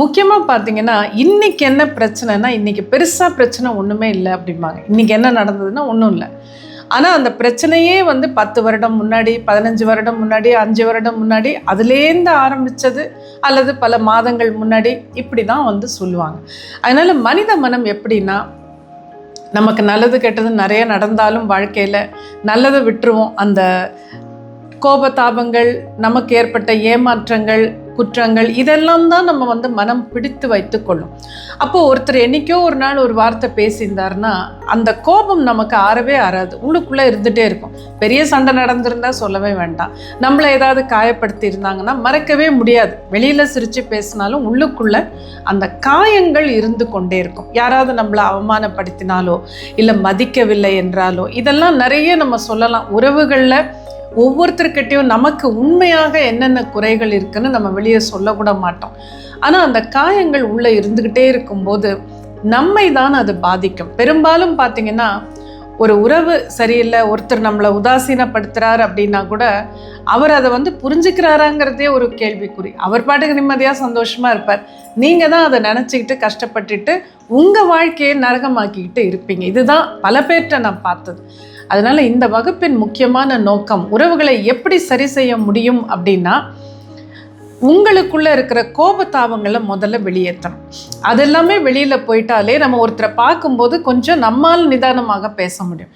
முக்கியமாக பார்த்தீங்கன்னா இன்னைக்கு என்ன பிரச்சனைனா இன்றைக்கி பெருசாக பிரச்சனை ஒன்றுமே இல்லை அப்படிம்பாங்க. இன்றைக்கி என்ன நடந்ததுன்னா ஒன்றும் இல்லை. ஆனால் அந்த பிரச்சனையே வந்து பத்து வருடம் முன்னாடி பதினஞ்சு வருடம் முன்னாடி அஞ்சு வருடம் முன்னாடி அதுலேருந்து ஆரம்பித்தது அல்லது பல மாதங்கள் முன்னாடி இப்படி தான் வந்து சொல்லுவாங்க. அதனால் மனித மனம் எப்படின்னா நமக்கு நல்லது கெட்டது நிறைய நடந்தாலும் வாழ்க்கையில் நல்லதை விட்டுருவோம். அந்த கோபதாபங்கள் நமக்கு ஏற்பட்ட ஏமாற்றங்கள் குற்றங்கள் இதெல்லாம் தான் நம்ம வந்து மனம் பிடித்து வைத்துக்கொள்ளும். அப்போது ஒருத்தர் என்னைக்கோ ஒரு நாள் ஒரு வார்த்தை பேசியிருந்தாருன்னா அந்த கோபம் நமக்கு ஆறவே ஆறாது. உள்ளுக்குள்ளே இருந்துகிட்டே இருக்கும். பெரிய சண்டை நடந்திருந்தா சொல்லவே வேண்டாம். நம்மளை ஏதாவது காயப்படுத்தி இருந்தாங்கன்னா மறக்கவே முடியாது. வெளியில் சிரித்து பேசினாலும் உள்ளுக்குள்ளே அந்த காயங்கள் இருந்து கொண்டே இருக்கும். யாராவது நம்மளை அவமானப்படுத்தினாலோ இல்லை மதிக்கவில்லை என்றாலோ இதெல்லாம் நிறைய நம்ம சொல்லலாம். உறவுகளில் ஒவ்வொருத்தர்கிட்டையும் நமக்கு உண்மையாக என்னென்ன குறைகள் இருக்குன்னு நம்ம வெளியே சொல்லக்கூட மாட்டோம். ஆனால் அந்த காயங்கள் உள்ளே இருந்துக்கிட்டே இருக்கும்போது நம்மை தான் அது பாதிக்கும். பெரும்பாலும் பார்த்தீங்கன்னா ஒரு உறவு சரியில்லை ஒருத்தர் நம்மளை உதாசீனப்படுத்துகிறார் அப்படின்னா கூட அவர் அதை வந்து புரிஞ்சுக்கிறாராங்கிறதே ஒரு கேள்விக்குறி. அவர் பாட்டுக்கு நிம்மதியாக சந்தோஷமாக இருப்பார். நீங்கள் தான் அதை நினச்சிக்கிட்டு கஷ்டப்பட்டுட்டு உங்கள் வாழ்க்கையை நரகமாக்கிக்கிட்டு இருப்பீங்க. இதுதான் பல பேர்கிட்ட நான் பார்த்தது. அதனால இந்த வகுப்பின் முக்கியமான நோக்கம் உறவுகளை எப்படி சரி செய்ய முடியும் அப்படின்னா உங்களுக்குள்ளே இருக்கிற கோபத்தாபங்களை முதல்ல வெளியேற்றணும். அது எல்லாமே வெளியில் போயிட்டாலே நம்ம ஒருத்தரை பார்க்கும்போது கொஞ்சம் நம்மால் நிதானமாக பேச முடியும்.